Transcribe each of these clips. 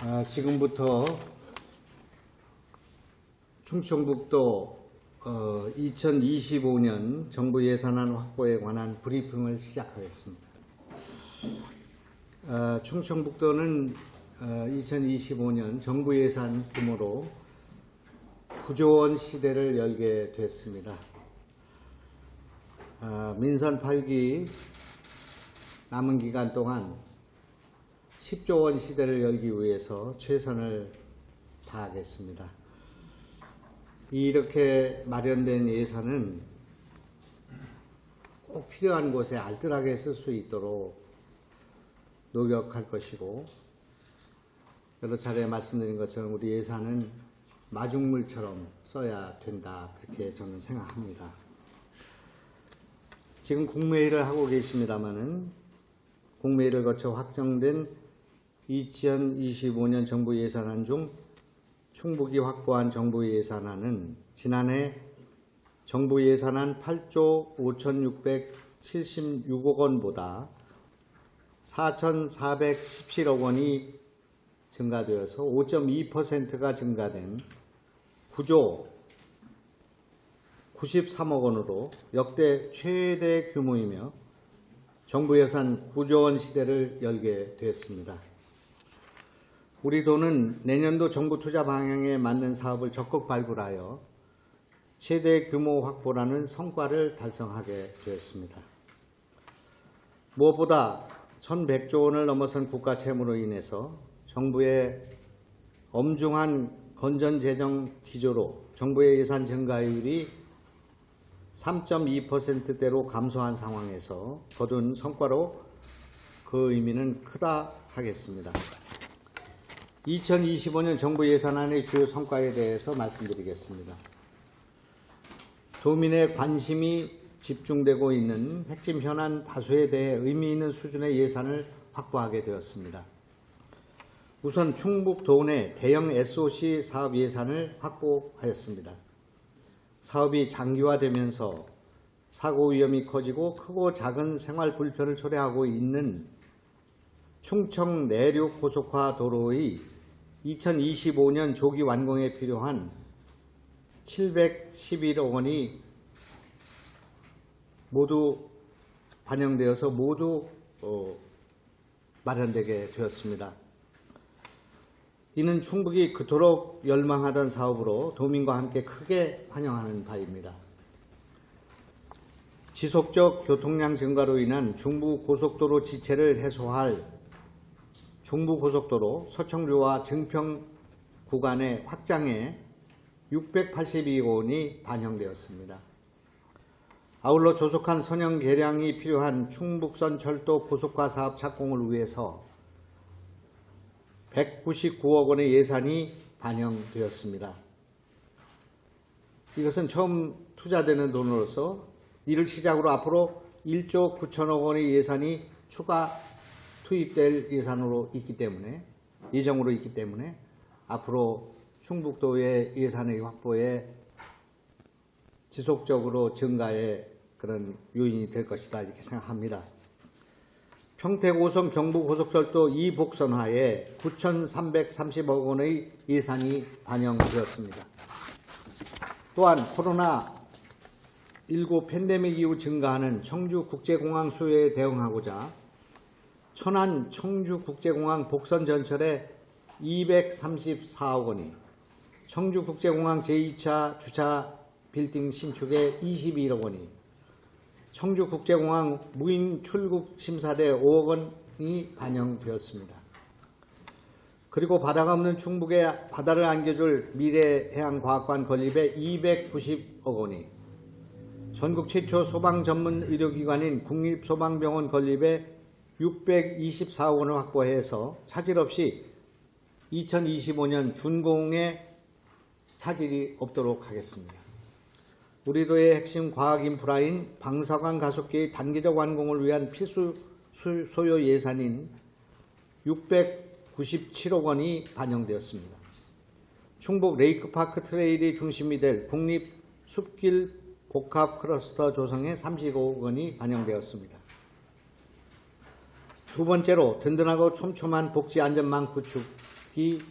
아, 지금부터 충청북도 어, 2025년 정부 예산안 확보에 관한 브리핑을 시작하겠습니다. 아, 충청북도는 어, 2025년 정부 예산 규모로 9조 원 시대를 열게 됐습니다. 아, 민선 8기 남은 기간 동안 10조 원 시대를 열기 위해서 최선을 다하겠습니다. 이렇게 마련된 예산은 꼭 필요한 곳에 알뜰하게 쓸 수 있도록 노력할 것이고 여러 차례 말씀드린 것처럼 우리 예산은 마중물처럼 써야 된다 그렇게 저는 생각합니다. 지금 국무회의를 하고 계십니다마는 국무회의를 거쳐 확정된 2025년 정부 예산안 중 충북이 확보한 정부 예산안은 지난해 정부 예산안 8조 5,676억 원보다 4,417억 원이 증가되어서 5.2%가 증가된 9조 93억 원으로 역대 최대 규모이며 정부 예산 9조 원 시대를 열게 됐습니다. 우리 도는 내년도 정부 투자 방향에 맞는 사업을 적극 발굴하여 최대 규모 확보라는 성과를 달성하게 되었습니다. 무엇보다 1100조 원을 넘어선 국가 채무로 인해서 정부의 엄중한 건전 재정 기조로 정부의 예산 증가율이 3.2%대로 감소한 상황에서 거둔 성과로 그 의미는 크다 하겠습니다. 2025년 정부 예산안의 주요 성과에 대해서 말씀드리겠습니다. 도민의 관심이 집중되고 있는 핵심 현안 다수에 대해 의미 있는 수준의 예산을 확보하게 되었습니다. 우선 충북 도내 대형 SOC 사업 예산을 확보하였습니다. 사업이 장기화되면서 사고 위험이 커지고 크고 작은 생활 불편을 초래하고 있는 충청 내륙 고속화 도로의 2025년 조기 완공에 필요한 711억 원이 모두 반영되어서 모두 어, 마련되게 되었습니다. 이는 충북이 그토록 열망하던 사업으로 도민과 함께 크게 환영하는 바입니다. 지속적 교통량 증가로 인한 중부 고속도로 지체를 해소할 중부 고속도로 서청주와 증평 구간의 확장에 682억 원이 반영되었습니다. 아울러 조속한 선형 개량이 필요한 충북선 철도 고속화 사업 착공을 위해서 199억 원의 예산이 반영되었습니다. 이것은 처음 투자되는 돈으로서 이를 시작으로 앞으로 1조 9천억 원의 예산이 추가 투입될 예산으로 있기 때문에 예정으로 있기 때문에 앞으로 충북도의 예산의 확보에 지속적으로 증가의 그런 요인이 될 것이다 이렇게 생각합니다. 평택 5선 경부 고속철도 2복선화에 9,330억 원의 예산이 반영되었습니다. 또한 코로나 19 팬데믹 이후 증가하는 청주 국제공항 수요에 대응하고자 천안 청주 국제공항 복선 전철에 234억 원이 청주 국제공항 제2차 주차 빌딩 신축에 21억 원이 청주국제공항 무인 출국 심사대 5억 원이 반영되었습니다. 그리고 바다가 없는 충북에 바다를 안겨줄 미래해양과학관 건립에 290억 원이 전국 최초 소방 전문 의료기관인 국립소방병원 건립에 624억 원을 확보해서 차질 없이 2025년 준공에 차질이 없도록 하겠습니다. 우리도의 핵심 과학 인프라인 방사관 가속기의 단기적 완공을 위한 필수 소요 예산인 697억 원이 반영되었습니다. 충북 레이크파크 트레일이 중심이 될 국립 숲길 복합 클러스터 조성에 35억 원이 반영되었습니다. 두 번째로 든든하고 촘촘한 복지 안전망 구축이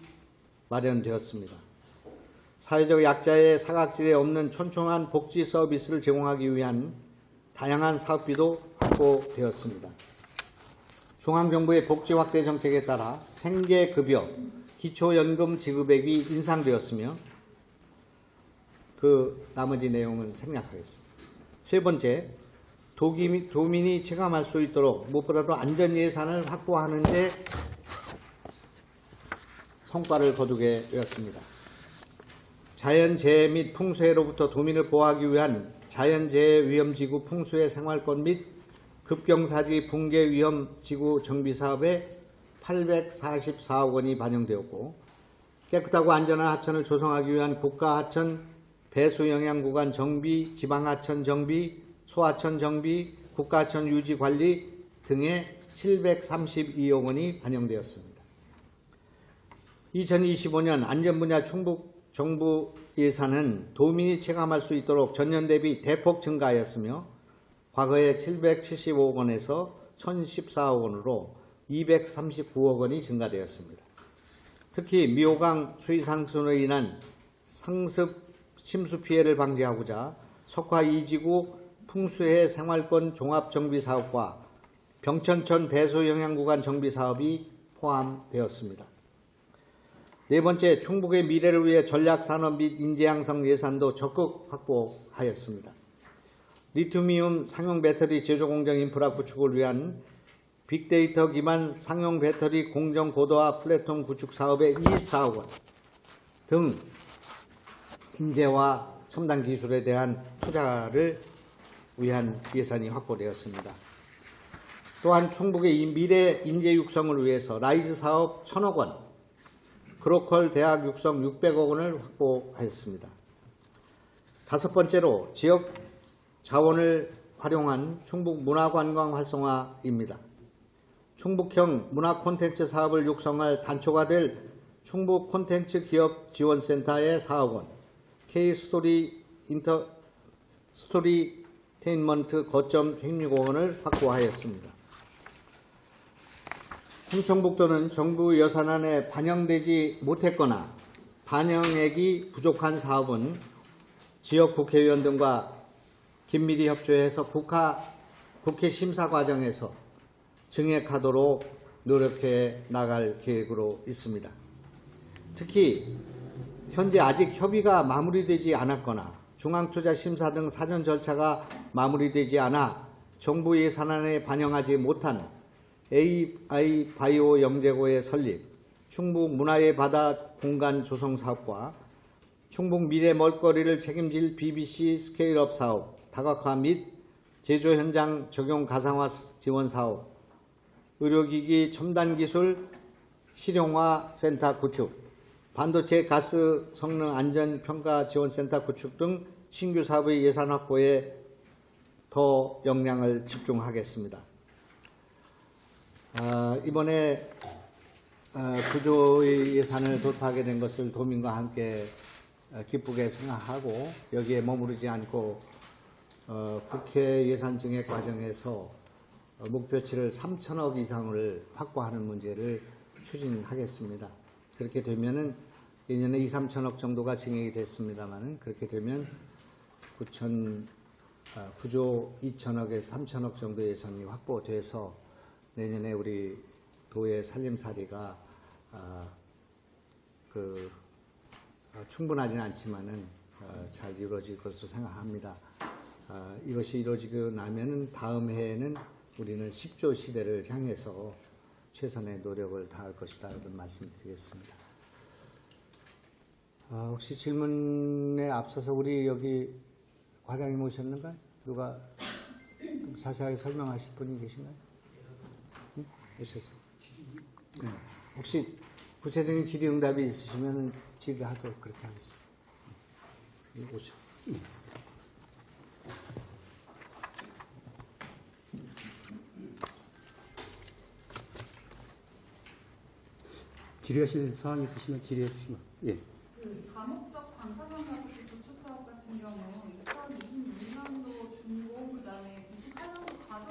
마련되었습니다. 사회적 약자의 사각지대에 없는 촘촘한 복지 서비스를 제공하기 위한 다양한 사업비도 확보되었습니다. 중앙정부의 복지 확대 정책에 따라 생계급여, 기초연금 지급액이 인상되었으며 그 나머지 내용은 생략하겠습니다. 세 번째, 도민이 체감할 수 있도록 무엇보다도 안전 예산을 확보하는 데 성과를 거두게 되었습니다. 자연재해 및 풍수해로부터 도민을 보호하기 위한 자연재해 위험지구 풍수해 생활권 및 급경사지 붕괴 위험지구 정비 사업에 844억 원이 반영되었고 깨끗하고 안전한 하천을 조성하기 위한 국가하천 배수 영양 구간 정비, 지방하천 정비, 소하천 정비, 국가하천 유지 관리 등에 732억 원이 반영되었습니다. 2025년 안전 분야 충북 정부 예산은 도민이 체감할 수 있도록 전년 대비 대폭 증가하였으며 과거에 775억 원에서 1014억 원으로 239억 원이 증가되었습니다. 특히 미호강 수위 상승으로 인한 상습 침수 피해를 방지하고자 석화 2지구 풍수해 생활권 종합 정비 사업과 병천천 배수 영양구간 정비 사업이 포함되었습니다. 네 번째, 충북의 미래를 위해 전략 산업 및 인재 양성 예산도 적극 확보하였습니다. 리튬이온 상용 배터리 제조 공정 인프라 구축을 위한 빅데이터 기반 상용 배터리 공정 고도화 플랫폼 구축 사업에 24억 원 등 인재와 첨단 기술에 대한 투자를 위한 예산이 확보되었습니다. 또한 충북의 이 미래 인재 육성을 위해서 라이즈 사업 1천억 원, 그로컬 대학 육성 600억 원을 확보하였습니다. 다섯 번째로 지역 자원을 활용한 충북 문화관광 활성화입니다. 충북형 문화 콘텐츠 사업을 육성할 단초가 될 충북 콘텐츠 기업 지원센터의 4억 원, K 스토리 인터 스토리 테인먼트 거점 106억 원을 확보하였습니다. 충청북도는 정부 예산안에 반영되지 못했거나 반영액이 부족한 사업은 지역 국회의원 등과 긴밀히 협조해서 국가, 국회 심사 과정에서 증액하도록 노력해 나갈 계획으로 있습니다. 특히 현재 아직 협의가 마무리되지 않았거나 중앙투자심사 등 사전 절차가 마무리되지 않아 정부 예산안에 반영하지 못한 AI 바이오 영재고의 설립, 충북 문화의 바다 공간 조성 사업과 충북 미래 먹거리를 책임질 BBC 스케일업 사업, 다각화 및 제조 현장 적용 가상화 지원 사업, 의료기기 첨단 기술 실용화 센터 구축, 반도체 가스 성능 안전 평가 지원 센터 구축 등 신규 사업의 예산 확보에 더 역량을 집중하겠습니다. 아, 이번에 아, 구조의 예산을 돌파하게 된 것을 도민과 함께 어, 기쁘게 생각하고 여기에 머무르지 않고 어, 국회 예산 증액 과정에서 어, 목표치를 3천억 이상을 확보하는 문제를 추진하겠습니다. 그렇게 되면은 예년에 2, 3천억 정도가 증액이 됐습니다만은 그렇게 되면 9천 9조 2천억에서 3천억 정도 예산이 확보돼서 내년에 우리 도의 살림살이가 아, 그 어, 충분하지는 않지만은 어, 잘 이루어질 것으로 생각합니다. 아, 이것이 이루어지고 나면은 다음 해에는 우리는 10조 시대를 향해서 최선의 노력을 다할 것이다. 이런 말씀드리겠습니다. 아, 혹시 질문에 앞서서 우리 여기 과장님 오셨는가? 누가 좀 자세하게 설명하실 분이 계신가요? 응? 오셨어요. 네. 혹시 구체적인 질의응답이 있으시면 질의하도록 그렇게 하겠습니다. 응, 오셔. 질의하실 사항이 있으시면 질의해 주시면. 예. 그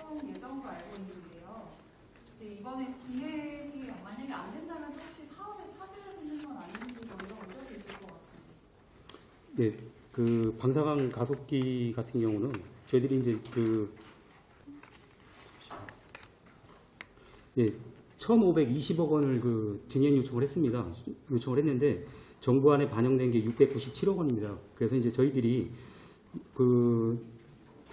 활동 예정도 알고 있는데요. 근데 이번에 기획이 만약에 안 된다면 혹시 사업에 차질을 빚는 건 아닌지 뭐 이런 우려도 있을 것 같은데. 네, 그 방사광 가속기 같은 경우는 저희들이 이제 그 예, 1,520억 원을 그 증액 요청을 했습니다. 요청을 했는데 정부안에 반영된 게 697억 원입니다. 그래서 이제 저희들이 그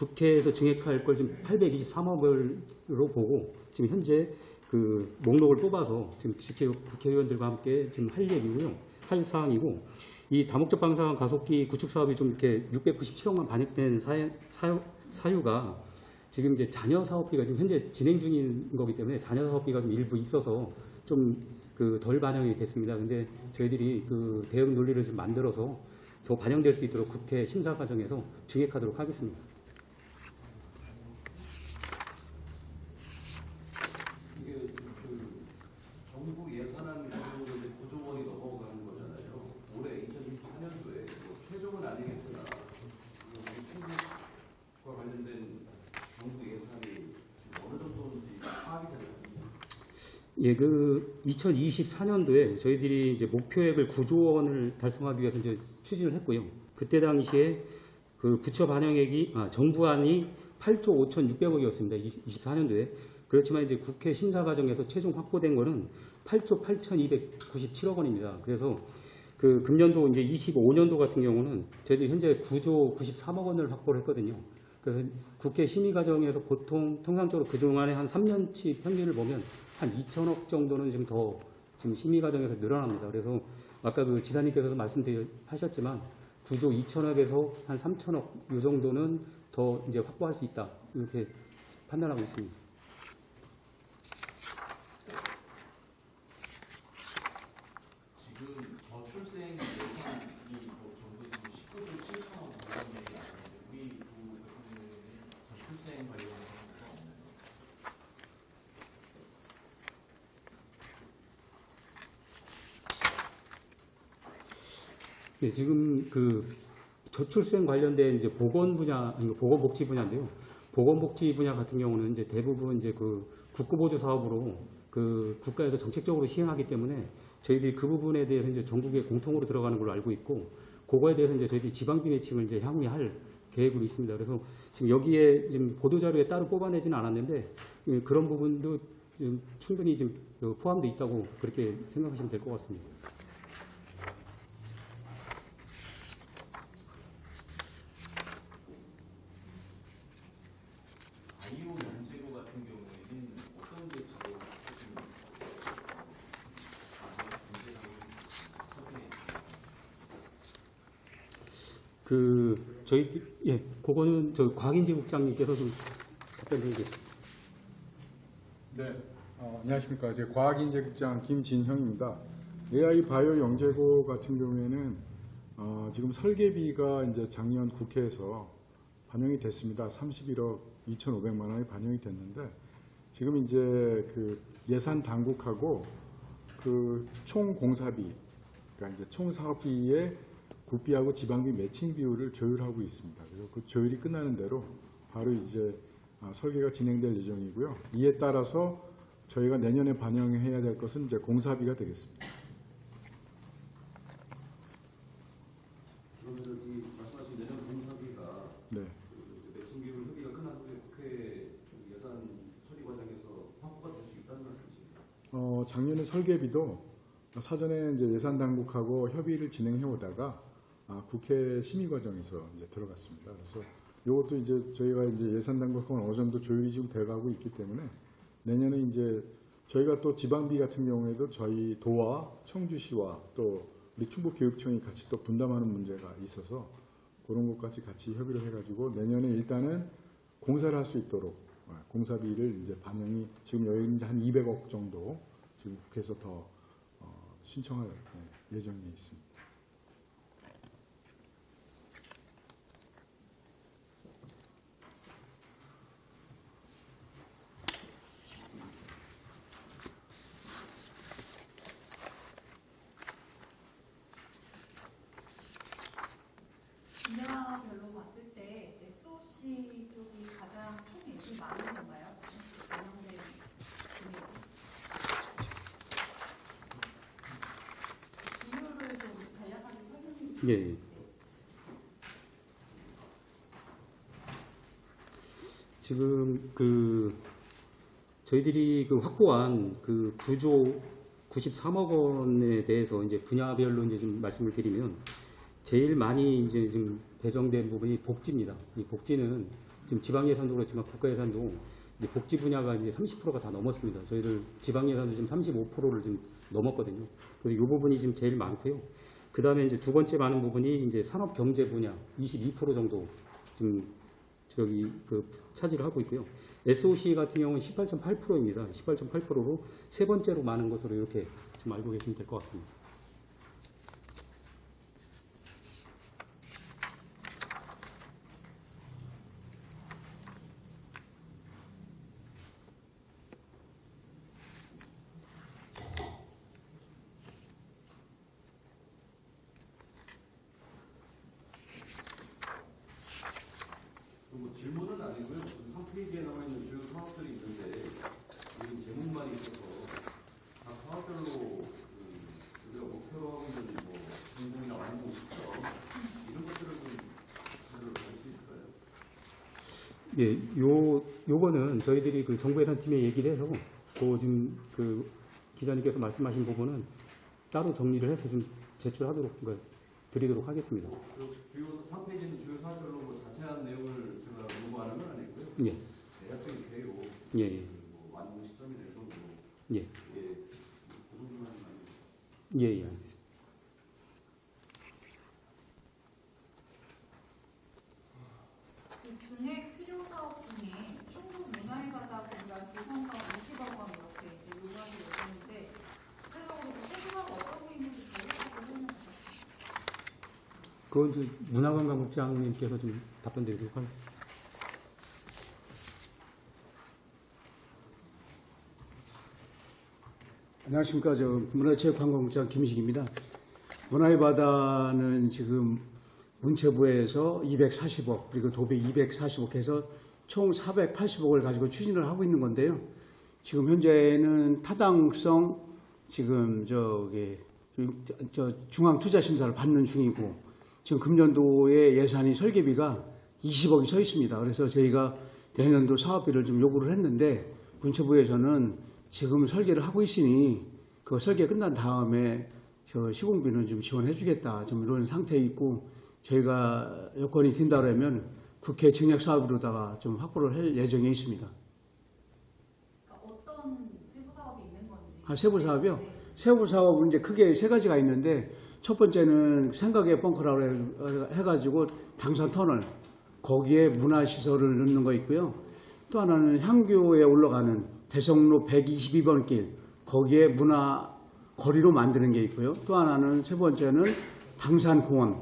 국회에서 증액할 걸 지금 823억으로 보고 지금 현재 그 목록을 뽑아서 지금 국회- 국회의원들과 함께 지금 할 얘기고요. 할 사항이고 이 다목적 방사능 가속기 구축 사업이 좀 이렇게 697억만 반영된 사유, 사유, 사유가 지금 이제 잔여 사업비가 지금 현재 진행 중인 거기 때문에 잔여 사업비가 좀 일부 있어서 좀 그 덜 반영이 됐습니다. 근데 저희들이 그 대응 논리를 좀 만들어서 더 반영될 수 있도록 국회 심사 과정에서 증액하도록 하겠습니다. 이게 그 정부 예산안 가지고 이제 9조 원이 넘어가는 거잖아요. 올해 2024년도에 뭐 최종은 아니겠으나 이 충북과 관련된 정부 예산이 지금 어느 정도인지 파악이 되나요? 예, 그 2024년도에 저희들이 이제 목표액을 9조 원을 달성하기 위해서 이제 추진을 했고요. 그때 당시에 그 부처 반영액이 아, 정부안이 8조 5,600억이었습니다. 24년도에. 그렇지만 이제 국회 심사 과정에서 최종 확보된 거는 8조 8,297억 원입니다. 그래서 그 금년도 이제 25년도 같은 경우는 저희들이 현재 9조 93억 원을 확보를 했거든요. 그래서 국회 심의 과정에서 보통 통상적으로 그동안에 한 3년치 평균을 보면 한 2천억 정도는 지금 더 지금 심의 과정에서 늘어납니다. 그래서 아까 그 지사님께서도 말씀하셨지만 9조 2천억에서 한 3천억 이 정도는 더 이제 확보할 수 있다 이렇게 판단하고 있습니다. 지금 저출생 예산이 뭐 정부 19조 7천억 원 정도 나오는데 우리 부 같은 경우에는 저출생 관련해서 뭐가 없나요? 네, 지금 그 저출생 관련된 이제 보건 분야, 보건복지 분야인데요. 보건복지 분야 같은 경우는 이제 대부분 이제 그 국고보조 사업으로 그 국가에서 정책적으로 시행하기 때문에 저희들이 그 부분에 대해서 이제 전국에 공통으로 들어가는 걸로 알고 있고 그거에 대해서 이제 저희들이 지방비 매칭을 이제 향후에 할 계획으로 있습니다. 그래서 지금 여기에 지금 보도자료에 따로 뽑아내지는 않았는데 예, 그런 부분도 충분히 지금 그 포함되어 있다고 그렇게 생각하시면 될 것 같습니다. 바이오 영재고 같은 경우에는 어떤 게 주로 조금 문제라고 설명해 그 저희 예 그거는 저 과학인재국장님께서 좀 답변 드리겠습니다. 네, 어, 안녕하십니까. 이제 과학인재국장 김진형입니다. AI 바이오 영재고 같은 경우에는 어, 지금 설계비가 이제 작년 국회에서 반영이 됐습니다. 31억 2,500만 원이 반영이 됐는데 지금 이제 그 예산 당국하고 그 총 공사비, 그러니까 이제 총 사업비의 국비하고 지방비 매칭 비율을 조율하고 있습니다. 그래서 그 조율이 끝나는 대로 바로 이제 아, 설계가 진행될 예정이고요. 이에 따라서 저희가 내년에 반영해야 될 것은 이제 공사비가 되겠습니다. 작년에 설계비도 사전에 이제 예산 당국하고 협의를 진행해 오다가 아, 국회 심의 과정에서 이제 들어갔습니다. 그래서 이것도 이제 저희가 이제 예산 당국하고 어느 정도 조율이 지금 돼가고 있기 때문에 내년에 이제 저희가 또 지방비 같은 경우에도 저희 도와 청주시와 또 우리 충북교육청이 같이 또 분담하는 문제가 있어서 그런 것까지 같이 협의를 해가지고 내년에 일단은 공사를 할 수 있도록 어, 공사비를 이제 반영이 지금 여기 이제 한 200억 정도 지금 국회에서 더 어, 신청할 예, 예정이 있습니다. 예. 지금 그 저희들이 그 확보한 그 구조 93억 원에 대해서 이제 분야별로 이제 좀 말씀을 드리면 제일 많이 이제 지금 배정된 부분이 복지입니다. 이 복지는 지금 지방 예산도 그렇지만 국가 예산도 이제 복지 분야가 이제 30%가 다 넘었습니다. 저희들 지방 예산도 지금 35%를 지금 넘었거든요. 그래서 이 부분이 지금 제일 많고요. 그 다음에 이제 두 번째 많은 부분이 이제 산업 경제 분야 22% 정도 지금 저기 그 차지를 하고 있고요. SOC 같은 경우는 18.8%입니다. 18.8%로 세 번째로 많은 것으로 이렇게 좀 알고 계시면 될 것 같습니다. 뭐 질문은 아니고요. 그 3페이지에 나와 있는 주요 사업들이 있는데 지금 제목만 있어서 각 사업별로 그 우리가 목표로 하고 있는 뭐 전공이나 완공 시점 이런 것들을 좀 자료를 볼수 있을까요? 예, 요 요거는 저희들이 그 정부 예산팀에 얘기를 해서 그 지금 그 기자님께서 말씀하신 부분은 따로 정리를 해서 좀 제출하도록 그러니까 드리도록 하겠습니다. 그 주요 3페이지에 있는 주요 사업별로 뭐 자세한 내용을 제가 요구하는 건 아니고요. 예, 대략적인 개요, 예, 예. 뭐 완공 시점이나 이런 거 예. 예, 그 예, 예, 알겠습니다. 그 증액 필요 사업 중에 충북 문화의 바다 공간 조성 사업 50억 원 이렇게 이제 요구하게 되는데 구체적으로 그 세부가 어떤 게 있는지 저희가 보면 그건 이제 문화관광국 장님께서 좀 답변 드리도록 하겠습니다. 안녕하십니까. 저 문화체육관광국장 김식입니다. 문화의 바다는 지금 문체부에서 240억 그리고 도배 240억 해서 총 480억을 가지고 추진을 하고 있는 건데요. 지금 현재는 타당성 지금 저기 저 중앙 투자 심사를 받는 중이고 지금 금년도에 예산이 설계비가 20억이 서 있습니다. 그래서 저희가 내년도 사업비를 좀 요구를 했는데 문체부에서는 지금 설계를 하고 있으니 그 설계 끝난 다음에 저 시공비는 좀 지원해 주겠다 좀 이런 상태에 있고 저희가 여건이 된다라면 국회 증액 사업으로다가 좀 확보를 할 예정에 있습니다. 그러니까 어떤 세부 사업이 있는 건지 아, 세부 사업이요? 네. 세부 사업은 이제 크게 세 가지가 있는데 첫 번째는 생각의 벙커라고 해- 해가지고 당산 터널 거기에 문화 시설을 넣는 거 있고요. 또 하나는 향교에 올라가는 대성로 122번 길 거기에 문화 거리로 만드는 게 있고요. 또 하나는 세 번째는 당산공원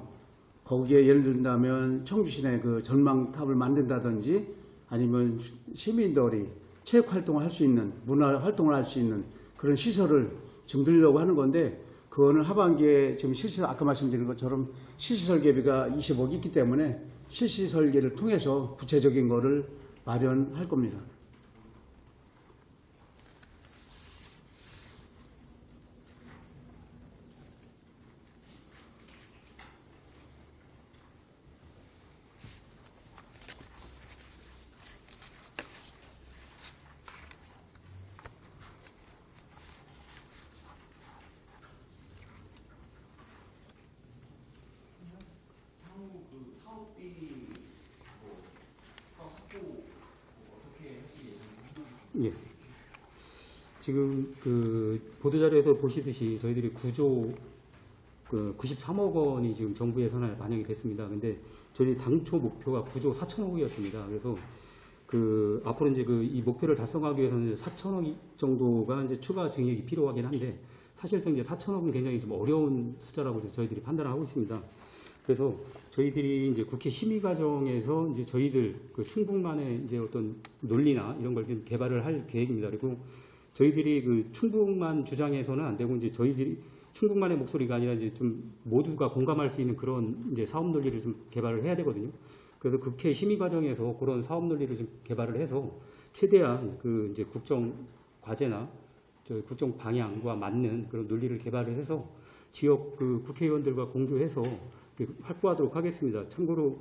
거기에 예를 든다면 청주시내 그 전망탑을 만든다든지 아니면 시민들이 체육 활동을 할 수 있는 문화 활동을 할 수 있는 그런 시설을 지금 늘려고 하는 건데 그거는 하반기에 지금 실시 아까 말씀드린 것처럼 실시 설계비가 20억 있기 때문에 실시 설계를 통해서 구체적인 거를 마련할 겁니다. 향후 그 사업비 뭐 추가 확보 뭐 어떻게 하실 예. 지금 그 보도자료에서 보시듯이 저희들이 구조 그 93억 원이 지금 정부 예산에 반영이 됐습니다. 근데 저희 당초 목표가 구조 4천억이었습니다. 그래서 그 앞으로 이제 그 이 목표를 달성하기 위해서는 4천억 정도가 이제 추가 증액이 필요하긴 한데 사실상 이제 4천억은 굉장히 좀 어려운 숫자라고 저희들이 판단을 하고 있습니다. 그래서 저희들이 이제 국회 심의 과정에서 이제 저희들 그 충북만의 이제 어떤 논리나 이런 걸 좀 개발을 할 계획입니다. 그리고 저희들이 그 충북만 주장해서는 안 되고 이제 저희들이 충북만의 목소리가 아니라 이제 좀 모두가 공감할 수 있는 그런 이제 사업 논리를 좀 개발을 해야 되거든요. 그래서 국회 심의 과정에서 그런 사업 논리를 좀 개발을 해서 최대한 그 이제 국정 과제나 저 국정 방향과 맞는 그런 논리를 개발을 해서 지역 그 국회의원들과 공조해서 그 확보하도록 하겠습니다. 참고로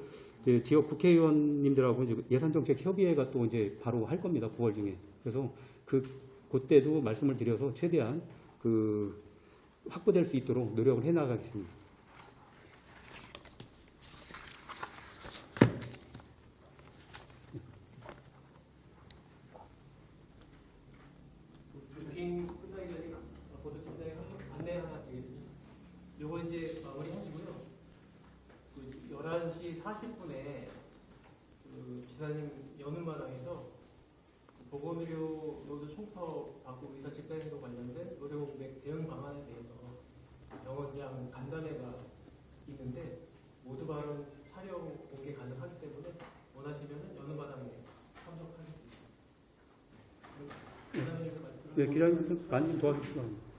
지역 국회의원님들하고 이제 예산정책 협의회가 또 이제 바로 할 겁니다. 9월 중에. 그래서 그 그때도 말씀을 드려서 최대한 그 확보될 수 있도록 노력을 해 나가겠습니다. 브리핑 끝나기 전에 보도팀장이 안내 하나 드리겠습니다. 요거 이제 마무리 하시고요. 그 11시 40분에 그 지사님 여는 마당에서 보건의료 노조 총파 받고 의 사 집단행동 관련된 의료 공백 대응 방안에 대해서 병원장 간담회가 있는데 모두 발언 촬영 공개 가능하기 때문에 원하시면 여는 마당에 참석하겠습니다. 네, 기자님 많이 좀 도와주시기 바랍니다.